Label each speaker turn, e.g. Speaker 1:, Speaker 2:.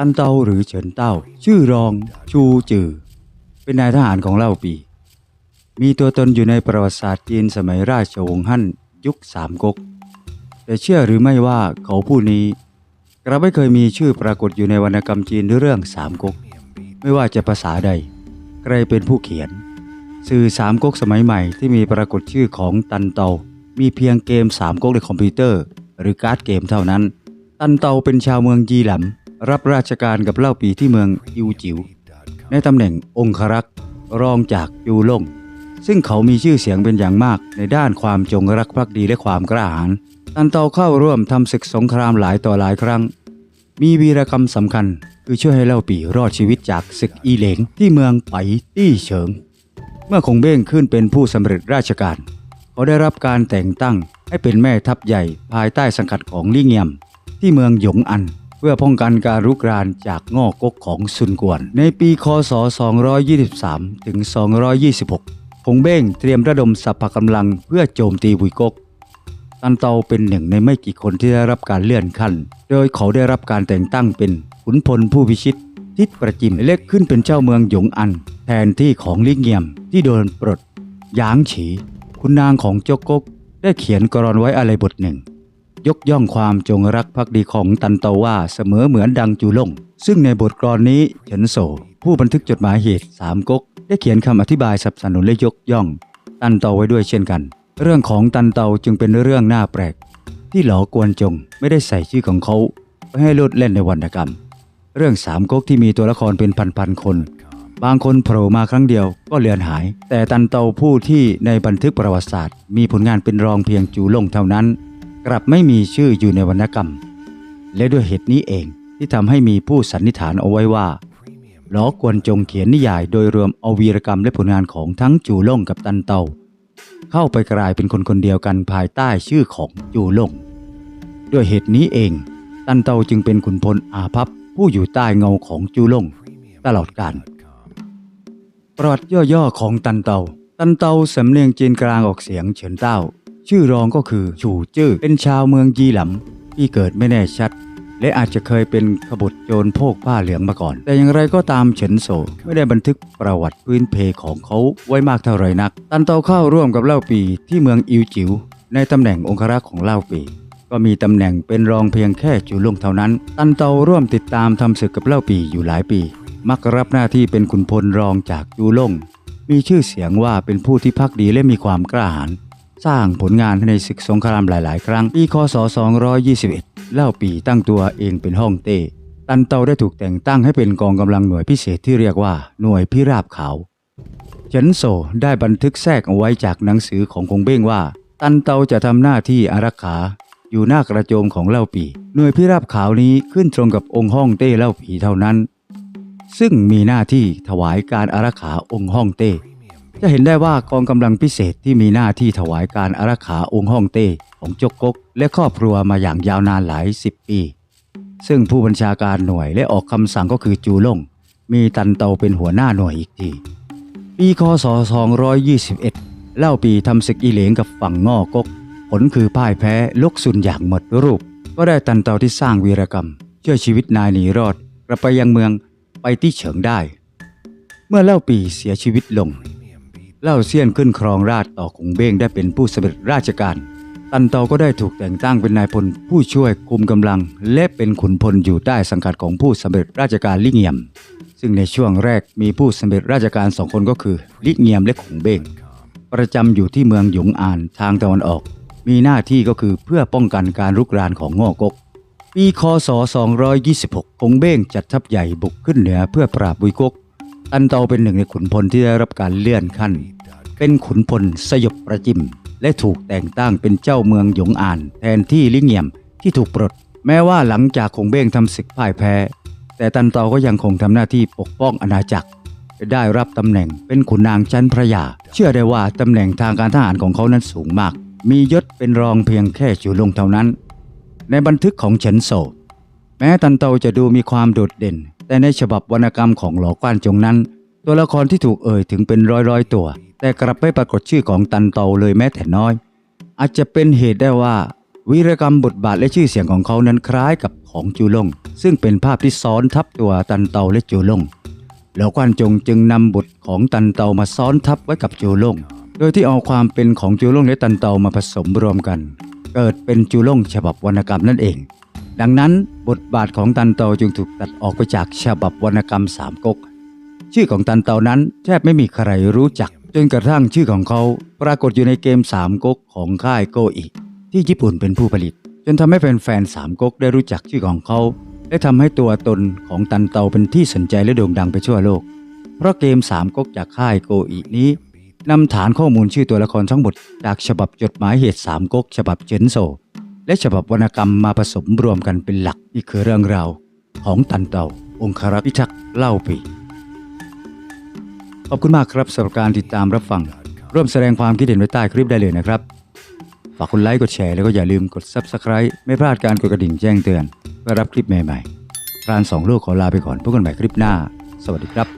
Speaker 1: ตันเตาหรือเฉินเต้า ชื่อรองชูจือ เป็นนายทหารของเล่าปี มีตัวตนอยู่ในประวัติศาสตร์จีนสมัยราชวงศ์ฮั่นยุคสามก๊กแต่เชื่อหรือไม่ว่าเขาผู้นี้ กระไม่เคยมีชื่อปรากฏอยู่ในวรรณกรรมจีนเรื่องสามก๊กไม่ว่าจะภาษาใด ใครเป็นผู้เขียน สื่อสามก๊กสมัยใหม่ที่มีปรากฏชื่อของตันเตา มีเพียงเกมสามก๊กในคอมพิวเตอร์ หรือการ์ดเกมเท่านั้น ตันเตาเป็นชาวเมืองยีหลำ รับราชการกับเล่าปีที่เมืองอิวจิว ในตำแหน่งองครักษ์รองจากยูล่ง ซึ่งเขามีชื่อเสียงเป็นอย่างมากในด้านความจงรักภักดีและความกล้าหาญตันเตาเข้าร่วมทำศึกสงครามหลายต่อหลายครั้ง มีวีรกรรมสำคัญ คือช่วยให้เล่าปีรอดชีวิตจากศึกอีเหลงที่เมืองไปตี้เฉิง เมื่อคงเบ้งขึ้นเป็นผู้สำเร็จราชการ เขาได้รับการแต่งตั้งให้เป็นแม่ทัพใหญ่ภายใต้สังกัดของลี่เงียม ที่เมืองหยงอัน เพื่อป้องกันการรุกรานจากง่อกกของซุนกวน ในปีคศ 223 ถึง 226คงเบ้งเตรียมระดมสัพพกำลังเพื่อโจมตีบุยกก ตันเตาเป็นหนึ่งในไม่กี่คนที่ได้รับการเลื่อนขั้น โดยเขาได้รับการแต่งตั้งเป็นขุนพลผู้พิชิต ทิศประจิมเล็กขึ้นเป็นเจ้าเมืองหยงอัน แทนที่ของลิเงียมที่โดนปลดหยางฉี คุณนางของจกกกได้เขียนกรอนไว้อะไรบทหนึ่ง ยกย่องความจงรักภักดีของตันเตาว่าเสมอเหมือนดังจูล่ง ซึ่งในบทกลอนนี้เฉินโซ ผู้บันทึกจดหมายเหตุสามก๊กได้เขียนคำอธิบายสนับสนุนและยกย่อง ตันเตาไว้ด้วยเช่นกัน เรื่องของตันเตาจึงเป็นเรื่องน่าแปลก ที่หลอกวนจงไม่ได้ใส่ชื่อของเขาไปให้ลดเล่นในวรรณกรรม เรื่องสามก๊กที่มีตัวละครเป็นพันๆคน บางคนโผล่มาครั้งเดียวก็เลือนหาย แต่ตันเตาผู้ที่ในบันทึกประวัติศาสตร์ มีผลงานเป็นรองเพียงจูล่งเท่านั้น กลับไม่มีชื่ออยู่ในวรรณกรรม และด้วยเหตุนี้เองที่ทำให้มีผู้สันนิษฐานเอาไว้ว่าหลอกวนจงเขียนนิยายโดยรวมเอาวีรกรรมและผลงานของทั้งจูล่งกับตันเตา เข้าไปกลายเป็นคนคนเดียวกันภายใต้ชื่อของจูล่ง ด้วยเหตุนี้เอง ตันเตาจึงเป็นขุนพลอาภัพผู้อยู่ใต้เงาของจูล่งตลอดกาลประวัติย่อๆของตันเตา ตันเตาสำเนียงจีนกลางออกเสียงเฉินเต้า ชื่อรองก็คือชูจื้อเป็นชาวเมืองยีหลำที่เกิดไม่แน่ชัด และอาจจะเคยเป็นขบฏโจรโพกผ้าเหลืองมาก่อน แต่อย่างไรก็ตามเฉินโซไม่ได้บันทึกประวัติพื้นเพของเขาไว้มากเท่าไรนัก ตันเตาเข้าร่วมกับเล่าปีที่เมืองอิวจิว ในตำแหน่งองครักษ์ของเล่าปีก็มีตำแหน่งเป็นรองเพียงแค่จูลงเท่านั้น ตันเตาร่วมติดตามทำศึกกับเล่าปีอยู่หลายปี มักรับหน้าที่เป็นขุนพลรองจากจูลง มีชื่อเสียงว่าเป็นผู้ที่พักดีและมีความกล้าหาญ สร้างผลงานในศึกสงครามหลาย ๆ ครั้ง ปีคศ 221 เล่าปีตั้งตัวเองเป็นฮ่องเต้ตันเตาได้ถูกแต่งตั้งให้เป็นกองกำลังหน่วยพิเศษที่เรียกว่าหน่วยพิราบขาวเฉินโซได้บันทึกแทรกเอาไว้จากหนังสือของกงเบ้งว่า ตันเตาจะทำหน้าที่อารักขาอยู่หน้ากระโจมของเล่าปี หน่วยพิราบขาวนี้ขึ้นตรงกับองค์ฮ่องเต้เล่าปีเท่านั้น ซึ่งมีหน้าที่ถวายการอารักขาองค์ฮ่องเต้ จะเห็นได้ว่ากองกำลังพิเศษที่มีหน้าที่ถวายการอารักขาองค์ฮ่องเต้ของจกกก และครอบครัวมาอย่างยาวนานหลายสิบปี ซึ่งผู้บัญชาการหน่วยและออกคำสั่งก็คือจูล่ง มีตันเตาเป็นหัวหน้าหน่วยอีกทีปีคศ 221 เล่าปีทำศึกอีเหลงกับฝั่งง่อกก ผลคือพ่ายแพ้ลกซุนอย่างหมดรูป ก็ได้ตันเตาที่สร้างวีรกรรม ช่วยชีวิตนายหนีรอดกลับไปยังเมืองไปที่เฉิงได้ เมื่อเล่าปีเสียชีวิตลง เล่าเซียนขึ้นครองราชต่อคงเบ้งได้เป็นผู้สำเร็จราชการ ตันเตาก็ได้ถูกแต่งตั้งเป็นนายพลผู้ช่วยคุมกำลัง และเป็นขุนพลอยู่ใต้สังกัดของผู้สำเร็จราชการลิเงียม ซึ่งในช่วงแรกมีผู้สำเร็จราชการสองคนก็คือลิเงียมและคงเบ้งประจำอยู่ที่เมืองหยงอานทางตะวันออก มีหน้าที่ก็คือเพื่อป้องกันการรุกรานของง่อกกปีคศ 226คงเบ้งจัดทัพใหญ่บุกขึ้นเหนือเพื่อปราบบุยกก ตันเตาเป็นหนึ่งในขุนพลที่ได้รับการเลื่อนขั้น เป็นขุนพลสยบประจิม และถูกแต่งตั้งเป็นเจ้าเมืองหยงอาน แทนที่ลิเงียมที่ถูกปลด แม้ว่าหลังจากคงเบ้งทำศึกพ่ายแพ้ แต่ตันเตาก็ยังคงทำหน้าที่ปกป้องอาณาจักรได้รับตำแหน่งเป็นขุนนางชั้นพระยา เชื่อได้ว่าตำแหน่งทางการทหารของเขานั้นสูงมาก มียศเป็นรองเพียงแค่จูลงเท่านั้น ในบันทึกของเฉินโซแม้ตันเตาจะดูมีความโดดเด่น แต่ในฉบับวรรณกรรมของหลอกว้านจงนั้น ตัวละครที่ถูกเอ่ยถึงเป็นร้อยร้อยๆตัว แต่กลับไม่ปรากฏชื่อของตันเตาเลยแม้แต่น้อย อาจจะเป็นเหตุได้ว่า วีรกรรมบทบาทและชื่อเสียงของเขานั้นคล้ายกับของจูลง ซึ่งเป็นภาพที่ซ้อนทับตัวตันเตาและจูลงแล้วกวนจงจึงนำบทของตันเตามาซ้อนทับไว้กับจูลงโดยที่เอาความเป็นของจูลงและตันเตามาผสมรวมกัน เกิดเป็นจูลงฉบับวรรณกรรมนั่นเอง ดังนั้นบทบาทของตันเตาจึงถูกตัดออกไปจากฉบับวรรณกรรมสามก๊ก ชื่อของตันเตานั้นแทบไม่มีใครรู้จัก จนกระทั่งชื่อของเขาปรากฏอยู่ในเกมสามก๊กของค่ายโกอิที่ญี่ปุ่นเป็นผู้ผลิต จนทำให้แฟนๆสามก๊กได้รู้จักชื่อของเขา และทำให้ตัวตนของตันเตาเป็นที่สนใจและโด่งดังไปทั่วโลก เพราะเกมสามก๊กจากค่ายโกอินี้นำฐานข้อมูลชื่อตัวละครทั้งหมดจากฉบับจดหมายเหตุสามก๊กฉบับเจนโซ และฉบับวรรณกรรมมาผสมรวมกันเป็นหลักนี่คือเรื่องราวของตันเตาองครักษ์พิทักษ์เล่าปีขอบคุณมากครับสำหรับการติดตามรับฟัง ร่วมแสดงความคิดเห็นไว้ใต้คลิปได้เลยนะครับ ฝากกดไลค์กดแชร์แล้วก็อย่าลืมกด Subscribe ไม่พลาดการกดกระดิ่งแจ้งเตือนเพื่อรับคลิปใหม่ๆพรานสองโลกขอลาไปก่อนพบกันใหม่คลิปหน้า สวัสดีครับ